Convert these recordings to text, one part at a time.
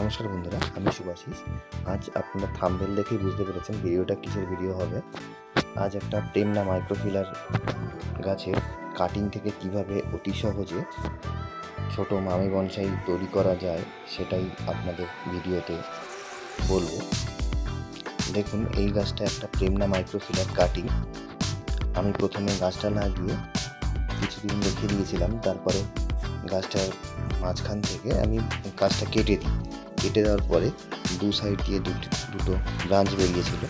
নমস্কার বন্ধুরা, আমি শুভাশিস আজ আপনারা থাম্বেল দেখেই বুঝতে পেরেছেন ভিডিওটা কিসের ভিডিও হবে। আজ একটা টেমনা মাইক্রোফিলার গাছের কাটিং থেকে কীভাবে অতি সহজে ছোট মামি বনসাই তৈরি করা যায়, সেটাই আপনাদের ভিডিওতে বলব। দেখুন, এই গাছটা একটা প্রেমনা মাইক্রোফিলার কাটিং আমি প্রথমে গাছটা লাগিয়ে কিছুদিন রেখে দিয়েছিলাম, তারপরে গাছটার মাঝখান থেকে আমি গাছটা কেটে দিই। কেটে দেওয়ার পরে দু সাইড দিয়ে দুটো দুটো ব্রাঞ্চ বেরিয়েছিল।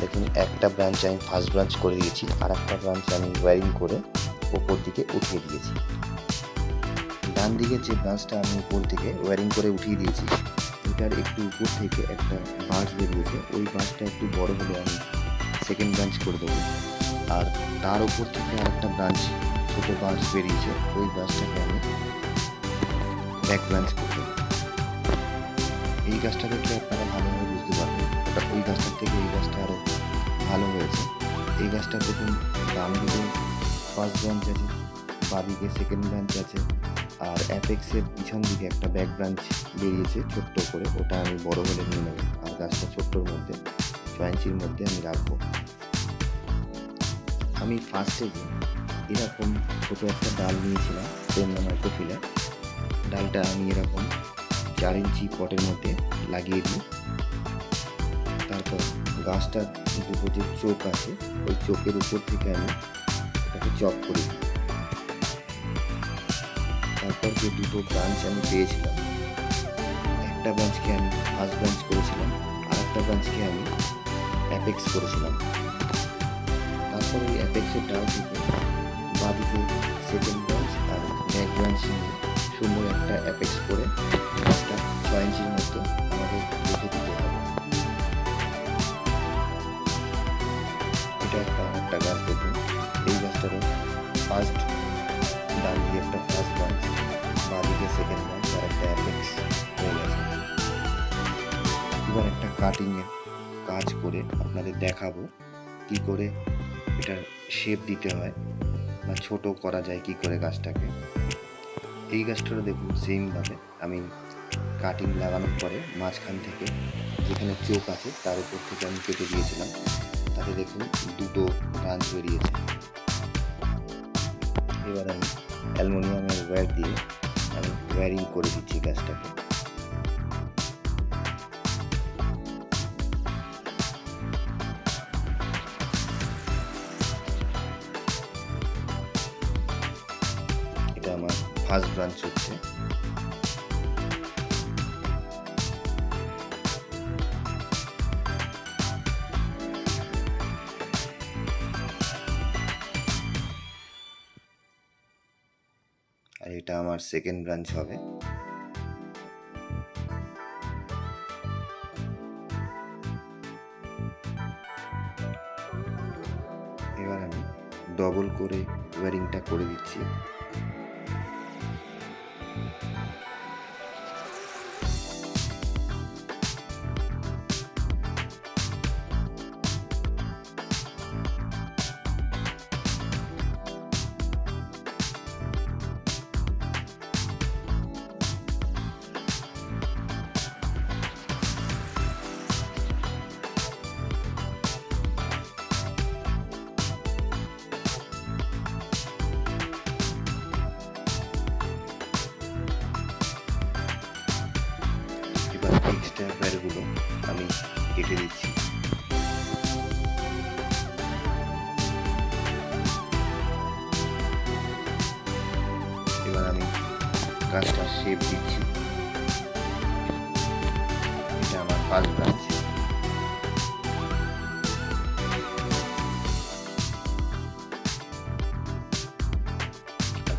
দেখুন, একটা ব্রাঞ্চ আমি ফার্স্ট ব্রাঞ্চ করে দিয়েছি, আর একটা ব্রাঞ্চ আমি ওয়ারিং করে ওপর দিকে উঠিয়ে দিয়েছি। ডান দিকের যে ব্রাঞ্চটা আমি উপর থেকে ওয়ারিং করে উঠিয়ে দিয়েছি, এটার একটু উপর থেকে একটা বাঁশ বেরিয়েছে। ওই বাঁশটা একটু বড় হলে আমি সেকেন্ড ব্রাঞ্চ করে দেবো। আর তার উপর থেকে আরেকটা ব্রাঞ্চ ছোটো বাঁশ বেরিয়েছে। ওই বাঁশটাকে আমি ব্যাক ব্রাঞ্চ করব এই গাছটা দেখলে আপনারা ভালোভাবে বুঝতে পারবেন? ওই গাছটার থেকে এই গাছটা আরও ভালো হয়েছে। এই গাছটা দেখুন ডান দিকে ফার্স্ট ব্রাঞ্চ আছে, বাঁ দিকে সেকেন্ড ব্রাঞ্চ আছে, আর অ্যাপেক্সের পিছন দিকে একটা ব্যাক ব্রাঞ্চ বেরিয়েছে ছোট্ট করে। ওটা আমি বড় হলে নিয়ে নেব। আর গাছটা ছোট্টর মধ্যে ছয়ঞ্চির মধ্যে আমি রাখব। আমি ফার্স্টে এরকম ছোটো একটা ডাল নিয়েছিলাম প্রেমনা মাইক্রোফিলার ডালটা আমি এরকম চার ইঞ্চি পটের মধ্যে লাগিয়ে দিই। তারপর গাছটার দুটো যে চোখ আছে, ওই চোখের উপর থেকে আমি ওটাকে চপ করে। দিই তারপর যে দুটো ব্রাঞ্চ আমি পেয়েছিলাম, একটা ব্রাঞ্চকে আমি ফার্স্ট ব্রাঞ্চ করেছিলাম আর একটা ব্রাঞ্চকে আমি অ্যাপেক্স করেছিলাম। তারপর ওই অ্যাপেক্সের ডাল থেকে বাদিকে সেকেন্ড অ্যাপেক্স করে গাছটা ছয় ইঞ্চির মতো আমাদের রেখে দিতে হবে এটা একটা একটা গাছ দেখুন এই গাছটারও ফার্স্ট ডাল দিয়ে একটা ফার্স্ট ব্রাঞ্চ বাদিকে সেকেন্ড ব্রাঞ্চ আর একটা অ্যাপেক্স হয়ে গেছে এবার একটা কাটিংয়ের কাজ করে আপনাদের দেখাবো কি করে এটার শেপ দিতে হয় বা ছোট করা যায় কি করে গাছটাকে। এই গাছটারও দেখুন সেমভাবে আমি কাটিং লাগানোর পরে মাঝখান থেকে যেখানে চোখ আছে, তার উপর থেকে আমি কেটে দিয়েছিলাম। তাতে দেখুন দুটো ব্রাঞ্চ বেরিয়েছে। এবার আমি অ্যালমোনিয়ামের ওয়্যার দিয়ে আমি ওয়্যারিং করে দিচ্ছি গাছটাকে। ফার্স্ট ব্রাঞ্চ হচ্ছে। আর এটা আমার সেকেন্ড ব্রাঞ্চ হবে। এবার আমি ডবল করে ওয়ারিংটা করে দিচ্ছি। কেটে দিচ্ছি এবার আমি গাছটা শেপ দিচ্ছি। এটা আমার ফার্স্ট ব্রাঞ্চ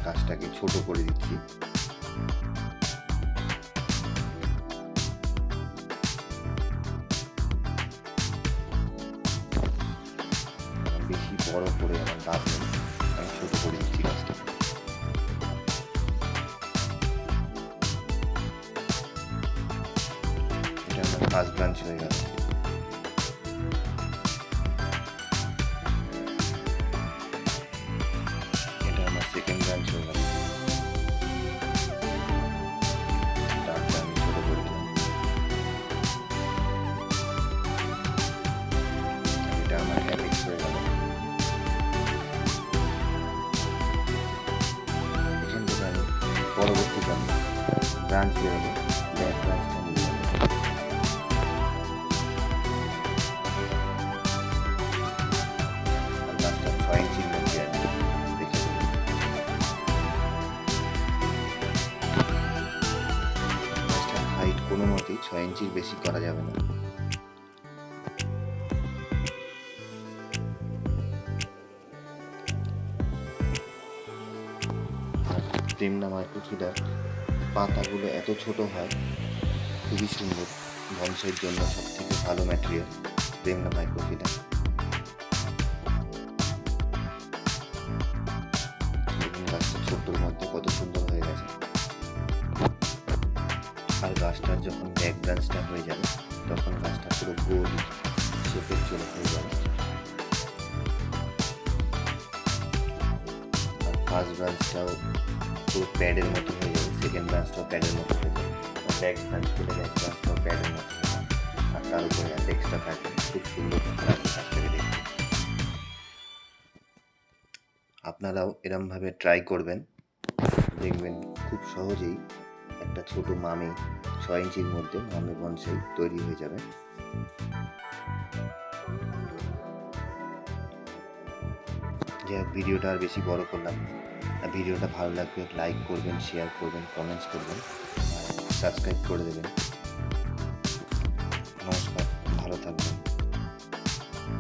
গাছটাকে ছোট করে দিচ্ছি। বড় করে আমার গাছ আমি ছোট করে দিচ্ছি গাছটা এটা আমার ফার্স্ট ব্রাঞ্চ হয়ে গেল মধ্যে আছে দেখে নেবেন। গাছটার হাইট কোনো মতেই ছয় ইঞ্চির বেশি করা যাবে না। আর প্রেমনা মাইক্রোফিডার পাতাগুলো এত ছোট হয়, খুবই সুন্দর। বংশের জন্য সব থেকে ভালো ম্যাটেরিয়াল মাইক্রোফিডার দেখুন গাছটা ছোট্টর মধ্যে কত সুন্দর হয়ে গেছে। আর গাছটার যখন ব্যাক ব্রাঞ্চটা হয়ে যাবে, তখন গাছটা পুরো গোল শেপের চলে হয়ে যাবে। আর ফার্স্ট ব্রাঞ্চটাও পুরো প্যাডের মতো সেকেন্ড ব্রাঞ্চটাও প্যাডের হয়ে যাবে ব্যাক ব্রাঞ্চ করে ব্যাক ব্রাঞ্চটাও প্যাডের হয়ে যাবে আর তার উপরে এক্সট্রা থাকে খুব সুন্দর আপনারাও এরমভাবে ট্রাই করবেন। দেখবেন খুব সহজেই একটা ছোট মামে ছয় ইঞ্চির মধ্যে মামে বনসাই তৈরি হয়ে যাবে। যাই হোক, ভিডিওটা আর বেশি বড় করলাম না। ভিডিওটা ভালো লাগবে লাইক করবেন শেয়ার করবেন কমেন্টস করবেন সাবস্ক্রাইব করে দেবেন। নমস্কার, ভালো থাকবেন।